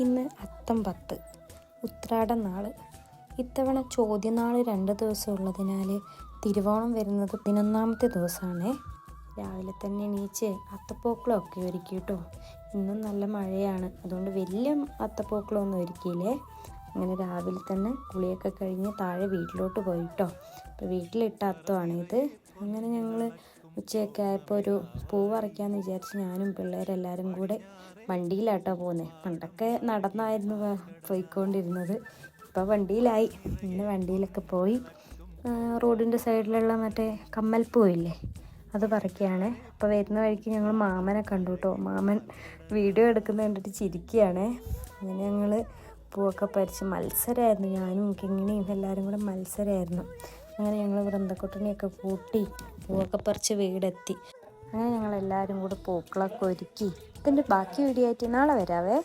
ഇന്ന് അത്തം പത്ത് ഉത്രാട നാൾ ഇത്തവണ ചോദ്യനാൾ രണ്ട് ദിവസം ഉള്ളതിനാൽ തിരുവോണം വരുന്നത് പതിനൊന്നാമത്തെ ദിവസമാണ്. രാവിലെ തന്നെ എണീച്ച് അത്തപ്പൂക്കളമൊക്കെ ഒരുക്കി കേട്ടോ ഇന്നും നല്ല മഴയാണ്. അതുകൊണ്ട് വലിയ അത്തപ്പൂക്കളമൊന്നും ഒരുക്കിയില്ലേ? അങ്ങനെ രാവിലെ തന്നെ കുളിയൊക്കെ കഴിഞ്ഞ് താഴെ വീട്ടിലോട്ട് പോയിട്ടോ. അപ്പോൾ വീട്ടിലിട്ട അത്തമാണിത് അങ്ങനെ ഞങ്ങൾ ഉച്ചയൊക്കെ ആയപ്പോൾ ഒരു പൂ പറിക്കാമെന്ന് വിചാരിച്ച് ഞാനും പിള്ളേരെല്ലാവരും കൂടെ വണ്ടിയിലാട്ടോ പോകുന്നത് പണ്ടൊക്കെ നടന്നായിരുന്നു പോയിക്കൊണ്ടിരുന്നത്. ഇപ്പോൾ വണ്ടിയിലായി. ഇന്ന് വണ്ടിയിലൊക്കെ പോയി റോഡിന്റെ സൈഡിലുള്ള മറ്റേ കമ്മൽപ്പൂ ഇല്ലേ അത് പറിക്കുകയാണ് അപ്പോൾ വരുന്ന വഴിക്ക് ഞങ്ങൾ മാമനെ കണ്ടു കേട്ടോ മാമൻ വീഡിയോ എടുക്കുന്ന കണ്ടിട്ട് ചിരിക്കുകയാണ്. അങ്ങനെ ഞങ്ങൾ പൂവൊക്കെ പറിച്ച് മത്സരമായിരുന്നു ഞാനും കിങ്ങിണിയും എല്ലാവരും കൂടെ മത്സരമായിരുന്നു അങ്ങനെ ഞങ്ങൾ വൃന്ദക്കുട്ടനെയൊക്കെ കൂട്ടി പൂവൊക്കെ പറിച്ച് വീടെത്തി. അങ്ങനെ ഞങ്ങൾ എല്ലാവരും കൂടെ പൂക്കളൊക്കെ ഒരുക്കി. ഇതിന്റെ ബാക്കി വീഡിയോ ആയിട്ട് നാളെ വരാവേ.